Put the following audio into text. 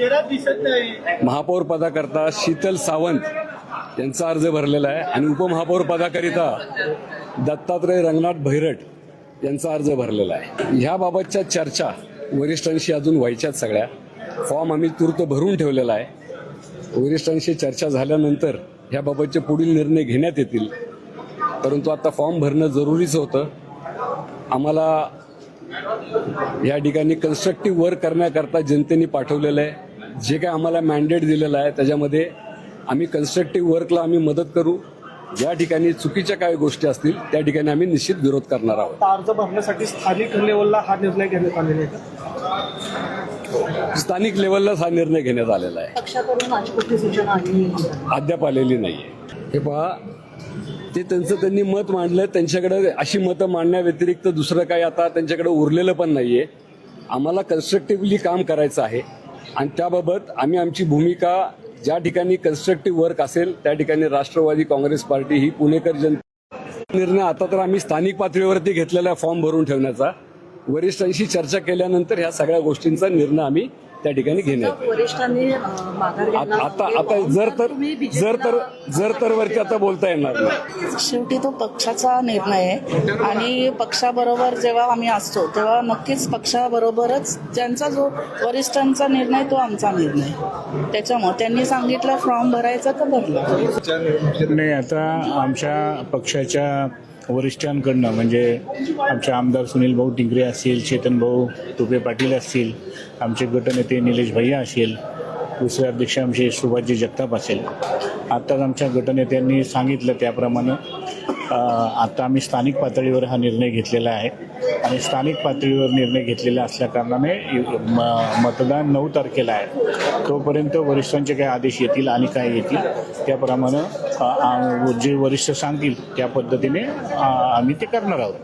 चेहरा दिसत नाही. महापौर पदाकरता शीतल सावंत यांचा अर्ज भरलेला आहे आणि उपमहापौर पदाकरिता दत्तात्रय रंगनाथ भैरट यांचा अर्ज भरलेला आहे. ह्याबाबतच्या चर्चा वरिष्ठांशी अजून व्हायच्यात सगळ्या. फॉर्म आम्ही तूर्त भरून ठेवलेला आहे. वरिष्ठांशी चर्चा झाल्यानंतर ह्याबाबतचे पुढील निर्णय घेण्यात येतील. परंतु आता फॉर्म भरणं जरुरीच होतं. आम्हाला या ठिकाणी कन्स्ट्रक्टिव्ह वर्क करण्याकरता जनतेने पाठवलेलं आहे. जे काय आम्हाला मॅन्डेट दिलेलं आहे त्याच्यामध्ये आम्ही कन्स्ट्रक्टिव्ह वर्कला आम्ही मदत करू. ज्या ठिकाणी चुकीच्या काही गोष्टी असतील त्या ठिकाणी आम्ही निश्चित विरोध करणार आहोत. अर्ज भरण्यासाठी स्थानिक लेवलला हा निर्णय घेण्यात आलेला आहे? स्थानिक लेवललाच हा निर्णय घेण्यात आलेला आहे. पक्षाकडून माझी कुठली सूचना आली अद्याप आलेली नाहीये. हे पहा ते त्यांचं त्यांनी मत मांडलं त्यांच्याकडे अशी मतं मांडण्या व्यतिरिक्त दुसरं काही आता त्यांच्याकडे उरलेलं पण नाहीये. आम्हाला कन्स्ट्रक्टिव्हली काम करायचं आहे. आणि त्याबाबत आम्ही आमची भूमिका ज्या ठिकाणी कन्स्ट्रक्टिव्ह वर्क असेल त्या ठिकाणी राष्ट्रवादी काँग्रेस पार्टी ही पुणेकर जनता निर्णय आता तर आम्ही स्थानिक पातळीवरती घेतलेला फॉर्म भरून ठेवण्याचा. वरिष्ठांशी चर्चा केल्यानंतर ह्या सगळ्या गोष्टींचा निर्णय आम्ही त्या ठिकाणी घेण्यात आता आता जर तर जर तर जर तर वरती आता बोलता येणार नाही. शेवटी तो पक्षाचा निर्णय आहे. आणि पक्षाबरोबर जेव्हा आम्ही असतो तेव्हा नक्कीच पक्षाबरोबरच ज्यांचा जो वरिष्ठांचा निर्णय तो आमचा निर्णय त्याच्यामुळे त्यांनी सांगितलं फॉर्म भरायचा तर भरलं. नाही आता आमच्या पक्षाच्या वरिष्ठांकडनं म्हणजे आमचे आमदार सुनील भाऊ टिंगरे असतील चेतन भाऊ तुपे पाटील असतील आमचे गटनेते निलेश भैया असेल दुसरे अध्यक्ष आमचे सुभाषजी जगताप असेल. आत्ताच आमच्या गटनेत्यांनी सांगितलं त्याप्रमाणे आता आम्ही स्थानिक पातळीवर हा निर्णय घेतलेला आहे. आणि स्थानिक पातळीवर निर्णय घेतलेला असल्याकारणाने म- मतदान नऊ तारखेला आहे. तोपर्यंत वरिष्ठांचे काय आदेश येतील आणि काय येतील. त्याप्रमाणे जे वरिष्ठ सांगतील त्या पद्धतीने आम्ही ते करणार आहोत.